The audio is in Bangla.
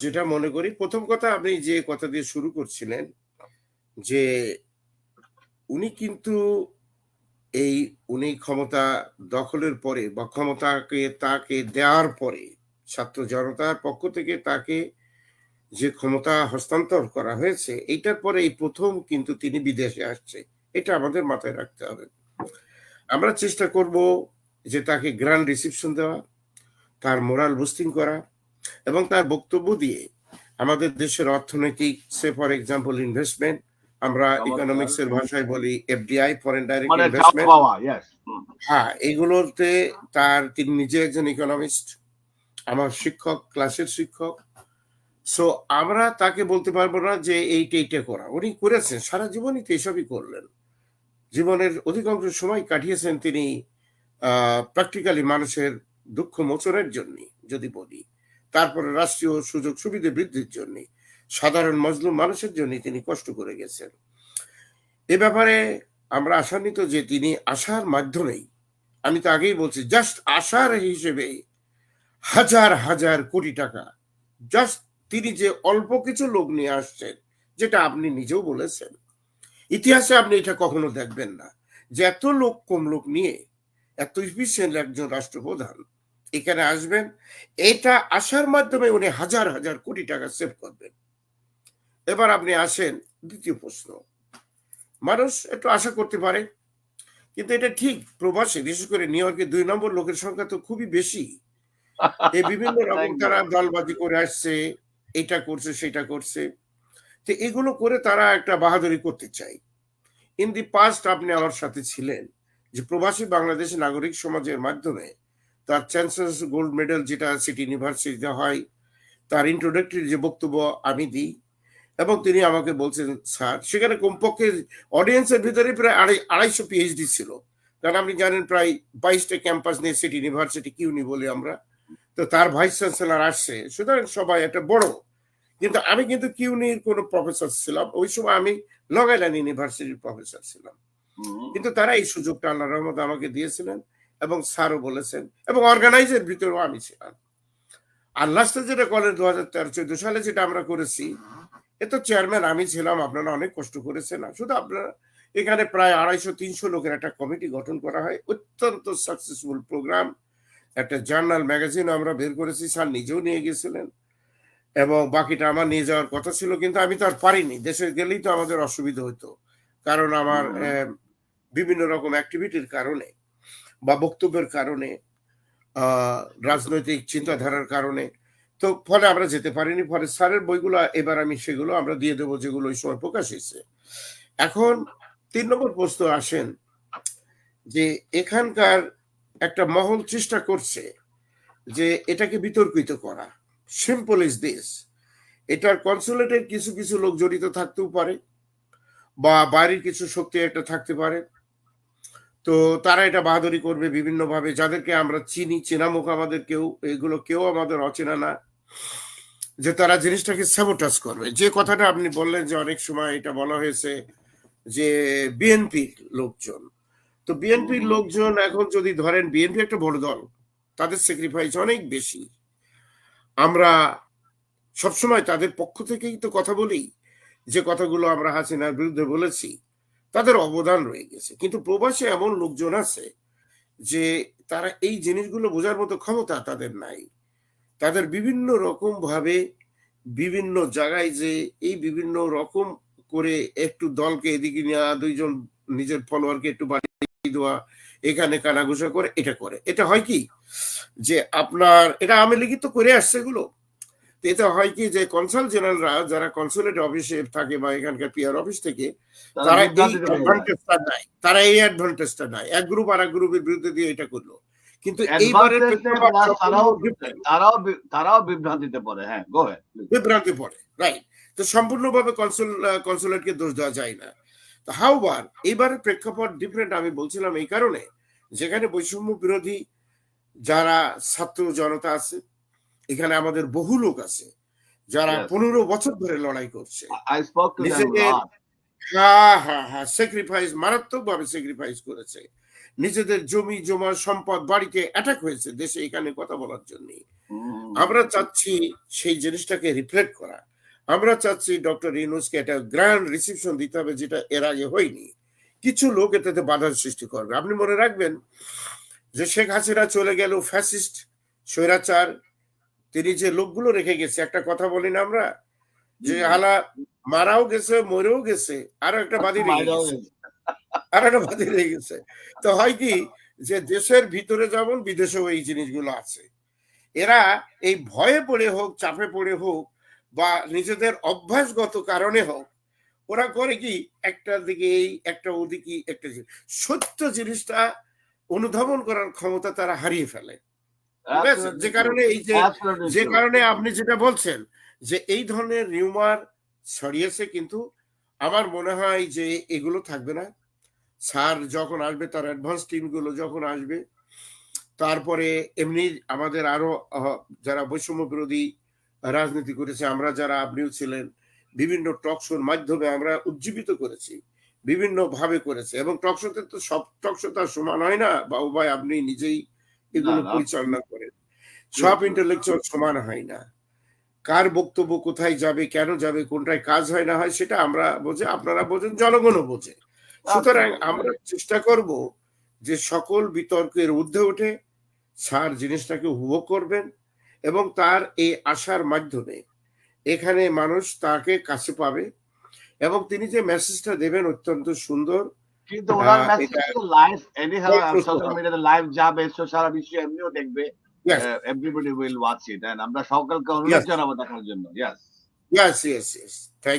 যেটা মনে করি, প্রথম কথা আপনি যে কথা দিয়ে শুরু করছিলেন যে উনি কিন্তু এই উনি ক্ষমতা দখলের পরে বা ক্ষমতাকে তাকে দেওয়ার পরে ছাত্র জনতার পক্ষ থেকে তাকে যে ক্ষমতা হস্তান্তর করা হয়েছে, এইটার পরে এই প্রথম কিন্তু তিনি বিদেশে আসছে। এটা আমাদের মাথায় রাখতে হবে। আমরা চেষ্টা করব যে তাকে গ্র্যান্ড রিসিপশন দেওয়া, তার মোরাল বুস্টিং করা এবং তার বক্তব্য দিয়ে আমাদের দেশের অর্থনৈতিক সে ফর এক্সাম্পল ইনভেস্টমেন্ট আমরা ইকোনমিক্স এর ভাষায় বলি এফডিআই ফরেন ডাইরেক্ট মানে ইনভেস্টমেন্ট হ্যাঁ এগুলোতে তার তিনি নিজে একজন ইকোনমিস্ট আমার শিক্ষক ক্লাসের শিক্ষক। সো আমরা তাকে বলতে পারব না যে এইটা এইটা করা। উনি করেছেন সারা জীবনই তো এসবই করলেন। জীবনের অধিকাংশ সময় কাটিয়েছেন তিনি প্র্যাকটিক্যালি মানুষের দুঃখ মোচনের জন্য যদি বলি। তারপরে রাষ্ট্রীয় সুযোগ সুবিধা বৃদ্ধির জন্য সাধারণ মজলুম মানুষের জন্য তিনি কষ্ট করে গেছেন। এ ব্যাপারে আমরা আশান্বিত যে তিনি আসার মাধ্যমেই, আমি তো আগেই বলছি জাস্ট আসার হিসেবে হাজার হাজার কোটি টাকা জাস্ট তিনি যে অল্প কিছু লোক নিয়ে আসছেন, যেটা আপনি নিজেও বলেছেন। ইতিহাসে আপনি এটা কখনো দেখবেন না। যে এত লোক কম লোক নিয়ে, এত ইফিসিয়েন্ট একজন রাষ্ট্রপ্রধান এখানে আসবেন। এটা আসার মাধ্যমে উনি হাজার হাজার কোটি টাকা সেভ করবেন। এবার আপনি আসেন দ্বিতীয় প্রশ্ন। মানুষ একটু আশা করতে পারে কিন্তু এটা ঠিক প্রবাসে বিশেষ করে নিউ ইয়র্কে দুই নম্বর লোকের সংখ্যা তো খুবই বেশি। এই বিভিন্ন রকম তারা দলবাজি করে আসছে এটা করছে সেটা করছে। তো এগুলো করে তারা একটা বাহাদুরি করতে চায়। ইন দি পাস্ট আপনি আমার সাথে ছিলেন যে প্রবাসী বাংলাদেশ নাগরিক সমাজের মাধ্যমে তার চ্যান্সেলস গোল্ড মেডেল যেটা সিটি ইউনিভার্সিটিতে হয় তার ইন্ট্রোডাক্টরি যে বক্তব্য আমি দিই এবং তিনি আমাকে বলছেন স্যার সেখানে কমপক্ষে অডিয়েন্সের ভিতরে প্রায় আড়াই আড়াইশো পিএইচডি ছিল। কারণ আপনি জানেন প্রায় বাইশটা ক্যাম্পাস নিয়ে সিটি ইউনিভার্সিটি কিউনি বলি আমরা। তো তার ভাইস চ্যান্সেলার আসছে। সুতরাং সবাই একটা বড়। কিন্তু আমি কিন্তু কিউনির কোনো প্রফেসর ছিলাম। ওই সময় আমি লং আইল্যান্ড ইউনিভার্সিটির প্রফেসর ছিলাম। কিন্তু তারা এই সুযোগটা আল্লাহ রহমত আমাকে দিয়েছিলেন। এবং স্যারও বলেছেন এবং অর্গানাইজের ভিতরেও আমি ছিলাম। আর লাস্টে যেটা করেন দু হাজার তেরো চোদ্দ সালে যেটা আমরা করেছি এ তো চেয়ারম্যান আমি ছিলাম আপনারা অনেক কষ্ট করেছেন না? শুধু আপনারা এখানে প্রায় আড়াইশো তিনশো লোকের একটা কমিটি গঠন করা হয়। অত্যন্ত সাকসেসফুল প্রোগ্রাম একটা জার্নাল ম্যাগাজিন আমরা বের করেছি স্যার নিজেও নিয়ে গেছিলেন। এবং বাকিটা আমার নিয়ে যাওয়ার কথা ছিল কিন্তু আমি তো আর পারিনি। দেশে গেলেই তো আমাদের অসুবিধা হতো। কারণ আমার বিভিন্ন রকম অ্যাক্টিভিটির কারণে। বা বক্তব্যের কারণে রাজনৈতিক চিন্তাধারার কারণে। তো ফলে আমরা যেতে পারিনি, ফলে স্যারের বইগুলো এবার আমি সেগুলো আমরা দিয়ে দেবো যেগুলো ওই সময় প্রকাশ হয়েছে। এখন তিন নম্বর প্রশ্ন আসেন যে এখানকার একটা মহল চেষ্টা করছে যে এটাকে বিতর্কিত করা। সিম্পল ইজ দিস এটার কনসুলেটের কিছু কিছু লোক জড়িত থাকতেও পারে বা বাইরের কিছু শক্তি একটা থাকতে পারে। তো তারা এটা বাহাদুরি করবে বিভিন্নভাবে। যাদেরকে আমরা চিনি চেনা মুখ আমাদের কেউ, এগুলো কেউ আমাদের অচেনা না। যে তারা জিনিসটাকে স্যাবোটাস করবে। যে কথাটা আপনি বললেন যে অনেক সময় এটা বলা হয়েছে যে বিএনপির লোকজন। তো বিএনপির লোকজন এখন যদি ধরেন বিএনপি একটা বড় দল, তাদের স্যাক্রিফাইস অনেক বেশি। আমরা সবসময় তাদের পক্ষ থেকেই তো কথা বলি, যে কথাগুলো আমরা হাসিনার বিরুদ্ধে বলেছি। তাদের অবদান রয়ে গেছে। কিন্তু প্রবাসে এমন লোকজন আছে যে তারা এই জিনিসগুলো বোঝার মতো ক্ষমতা তাদের নাই। তাদের বিভিন্ন রকম ভাবে বিভিন্ন জায়গায় যে এই বিভিন্ন রকম করে একটু দলকে এদিকে নেওয়া দুইজন নিজের ফলোয়ারকে একটু বাড়িয়ে দেওয়া, এখানে কানাঘুষা করে, এটা করে। এটা হয় কি? যে আপনার, এটা আমি লিখিত করে আসছে এগুলো? তো এটা হয় কি যে কনসাল জেনারেলরা যারা কনসুলেট অফিসে থাকে বা এখানকার পিআর অফিস থেকে তারা এই অ্যাডভান্টেজটা নেয়। তারা এই অ্যাডভান্টেজটা নেয়। এক গ্রুপ আর এক গ্রুপের বিরুদ্ধে দিয়ে এটা করল। কিন্তু এইবারের তারাও তারাও তারাও বিভ্রান্তিতে পড়ে। হ্যাঁ গো বিভ্রান্তি পড়ে রাইট তো সম্পূর্ণভাবে কনসুল কনসুলেটকে দোষ দেওয়া যায় না। তো হাউবার এইবারের প্রেক্ষাপট ডিফারেন্ট আমি বলছিলাম এই কারণে যেখানে বৈষম্য বিরোধী যারা ছাত্র জনতা আছে এখানে আমাদের বহু লোক আছে যারা পনেরো বছর ধরে লড়াই করছে। হ্যাঁ হ্যাঁ হ্যাঁ স্যাক্রিফাইস মারাত্মক ভাবে স্যাক্রিফাইস করেছে। নিজেদের জমি জমা সম্পদ বাড়িতে অ্যাটাক হয়েছে দেশে এখানে কথা বলার জন্য। আমরা চাচ্ছি সেই জিনিসটাকে রিফ্লেক্ট করা। আমরা চাচ্ছি ডক্টর ইউনুসকে একটা গ্র্যান্ড রিসিপশন দিতে হবে যেটা এর আগে হয়নি। কিছু লোক এটাতে বাধার সৃষ্টি করবে। আপনি মনে রাখবেন যে শেখ হাসিনা চলে গেল ফ্যাসিস্ট স্বৈরাচার তিনি যে লোকগুলো রেখে গেছে একটা কথা বলি না আমরা যে হালা মারাও গেছে মরেও গেছে আরও একটা বাদী রেখে গেছে। আর একটা বাদী রয়ে গেছে তো হয় কি যে দেশের ভিতরে যেমন বিদেশেও এই জিনিসগুলো আছে এরা এই ভয়ে পড়ে হোক চাপে পড়ে হোক বা নিজেদের অভ্যাসগত কারণে হোক ওরা করে কি একটা দিকে এই একটা ওদিকে একটা। সত্য জিনিসটা অনুধাবন করার ক্ষমতা তারা হারিয়ে ফেলে যে কারণে এই যে যে কারণে আপনি যেটা বলছেন যে এই ধরনের রিউমার ছড়িয়েছে কিন্তু আমার মনে হয় যে এগুলো থাকবে না। স্যার যখন আসবে তার অ্যাডভান্স টিমগুলো যখন আসবে তারপরে এমনি আমাদের আরও যারা বৈষম্য বিরোধী রাজনীতি করেছে আমরা যারা আপনিও ছিলেন বিভিন্ন টকশোর মাধ্যমে আমরা উজ্জীবিত করেছি বিভিন্ন ভাবে করেছে। এবং টকশোতে তো সব টকশো তার সমান হয় না বা উভয় আপনি নিজেই এগুলো। পরিচালনা করেন সব. ইন্টেলেকচুয়াল সমান হয় না কার বক্তব্য কোথায় যাবে কেন যাবে কোনটায় কাজ হয় না হয় সেটা আমরা বোঝে আপনারা বোঝেন জনগণও বোঝে সুতরাং আমরা চেষ্টা করব যে সকল বিতর্কের ঊর্ধ্বে উঠে স্যার জিনিসটাকে উপভোগ করবেন এবং তার এই আশার মাধ্যমে এখানে মানুষ তাকে কাছে পাবে এবং তিনি যে মেসেজটা দেবেন অত্যন্ত সুন্দর কিন্তু ওনার মেসেজ তো লাইভ এনিহাউ সোশ্যাল মিডিয়াতে লাইভ যাবে সো সারা বিশ্ব এমনিও দেখবে. Everybody will watch it and আমরা সকলকে অনুরোধ. জানাব দেখার জন্য yes yes yes yes you.